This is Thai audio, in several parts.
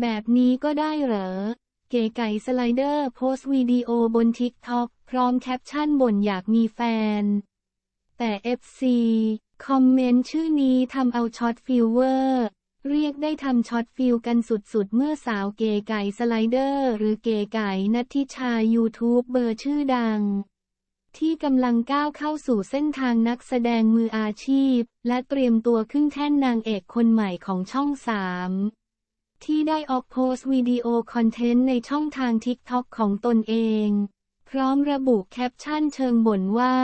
แบบนี้ก็ได้เหรอ เก๋ไก่สไลเดอร์โพสต์วิดีโอบนทิกท็อกพร้อมแคปชั่นบ่นอยากมีแฟน แต่ FC คอมเมนต์ชื่อนี้ทำเอาช็อตฟิลเวอร์ เรียกได้ทำช็อตฟิลกันสุดๆ เมื่อสาวเก๋ไก่สไลเดอร์ หรือเก๋ไก่นัททิชายูทูบเบอร์ชื่อดัง ที่กำลังก้าวเข้าสู่เส้นทางนักแสดงมืออาชีพ และเตรียมตัวขึ้นแท่นนางเอกคนใหม่ของช่องสาม ที่ได้ออกโพสต์วิดีโอคอนเทนต์ในช่องทาง TikTok ของตนเอง พร้อมระบุแคปชั่นเชิงบ่นว่า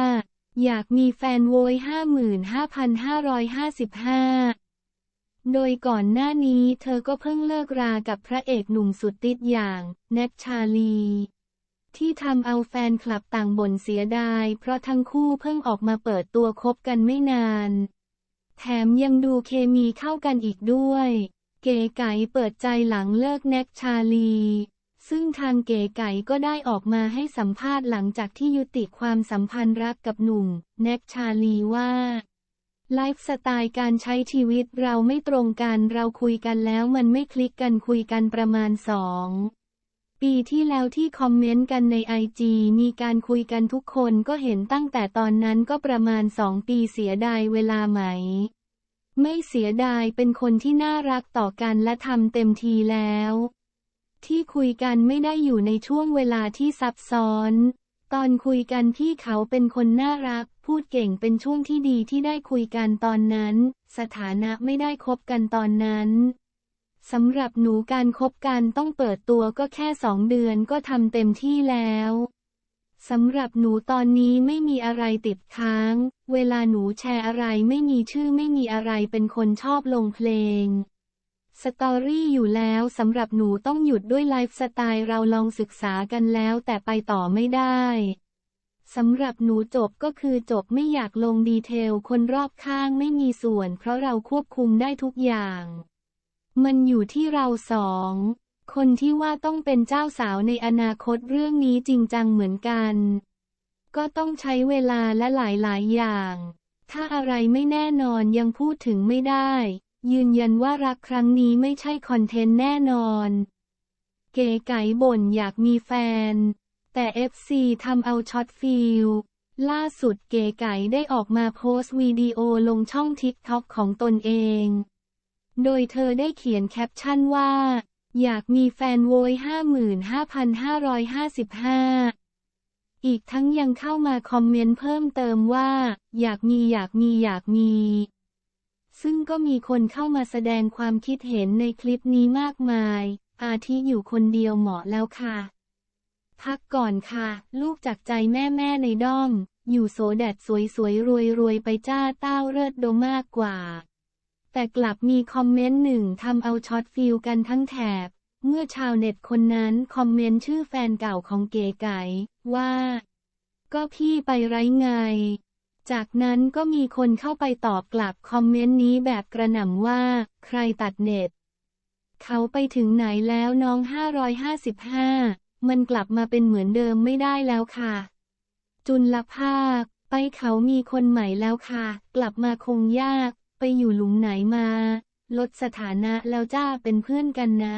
อยากมีแฟนโวย55,555 โดยก่อนหน้านี้เธอก็เพิ่งเลิกรากับพระเอกหนุ่มสุดติดอย่างแน็กชาลี ที่ทำเอาแฟนคลับต่างบ่นเสียดาย เพราะทั้งคู่เพิ่งออกมาเปิดตัวคบกันไม่นาน แถมยังดูเคมีเข้ากันอีกด้วย เก๋ไก๋เปิดใจหลังเลิกแน็กชาลี ซึ่งทางเก๋ไก๋ก็ได้ออกมาให้สัมภาษณ์หลังจากที่ยุติความสัมพันธ์รักกับหนุ่ม แน็กชาลีว่าไลฟ์สไตล์การใช้ชีวิตเราไม่ตรงกันเราคุยกันแล้วมันไม่คลิกกันคุยกันประมาณสองปีที่แล้วที่คอมเมนต์กันในไอจีมีการคุยกันทุกคนก็เห็นตั้งแต่ตอนนั้นก็ประมาณสองปีเสียดายเวลาไหม ไม่เสียดายเป็นคนที่น่ารักต่อกันและทำเต็มทีแล้ว ที่คุยกันไม่ได้อยู่ในช่วงเวลาที่ซับซ้อน ตอนคุยกันพี่เขาเป็นคนน่ารัก พูดเก่งเป็นช่วงที่ดีที่ได้คุยกันตอนนั้น สถานะไม่ได้คบกันตอนนั้นสำหรับหนูการคบกันต้องเปิดตัวก็แค่สองเดือนก็ทำเต็มที่แล้ว สำหรับหนูตอนนี้ไม่มีอะไรติดค้าง เวลาหนูแชร์อะไรไม่มีชื่อไม่มีอะไรเป็นคนชอบลงเพลง สตอรี่อยู่แล้วสำหรับหนูต้องหยุดด้วยไลฟ์สไตล์เราลองศึกษากันแล้วแต่ไปต่อไม่ได้สำหรับหนูจบก็คือจบไม่อยากลงดีเทลคนรอบข้างไม่มีส่วน เพราะเราควบคุมได้ทุกอย่าง มันอยู่ที่เราสอง คนที่ว่าต้องเป็นเจ้าสาวในอนาคตเรื่องนี้จริงจังเหมือนกัน ก็ต้องใช้เวลาและหลายๆอย่าง ถ้าอะไรไม่แน่นอนยังพูดถึงไม่ได้ ยืนยันว่ารักครั้งนี้ไม่ใช่คอนเทนต์แน่นอน เก๋ไก่บ่นอยากมีแฟน แต่ FC ทำเอาช็อตฟิลล่าสุดเก๋ไก่ได้ออกมาโพสต์วิดีโอลงช่องทิกท็อกของตนเอง โดยเธอได้เขียนแคปชั่นว่า อยากมีแฟนโวย55,555 อีกทั้งยังเข้ามาคอมเมนต์เพิ่มเติมว่า อยากมีอยากมีอยากมี ซึ่งก็มีคนเข้ามาแสดงความคิดเห็นในคลิปนี้มากมาย อาทิอยู่คนเดียวเหมาะแล้วค่ะ พักก่อนค่ะ ลูกจากใจแม่แม่ในด้อม อยู่โสแดดสวยสวยรวยรวยไปจ้าเต้าเลิศโดมากกว่า แต่กลับมีคอมเมนต์หนึ่งทำเอาช็อตฟิลกันทั้งแถบ เมื่อชาวเน็ตคนนั้นคอมเมนต์ชื่อแฟนเก่าของเก๋ไก่ว่า ก็พี่ไปไรไง จากนั้นก็มีคนเข้าไปตอบกลับคอมเมนต์นี้แบบกระหน่ำว่า ใครตัดเน็ต เขาไปถึงไหนแล้วน้อง 555 มันกลับมาเป็นเหมือนเดิมไม่ได้แล้วค่ะ จุลภาค ไปเขามีคนใหม่แล้วค่ะ กลับมาคงยาก ไปอยู่หลุมไหนมา ลดสถานะแล้วจ้าเป็นเพื่อนกันนะ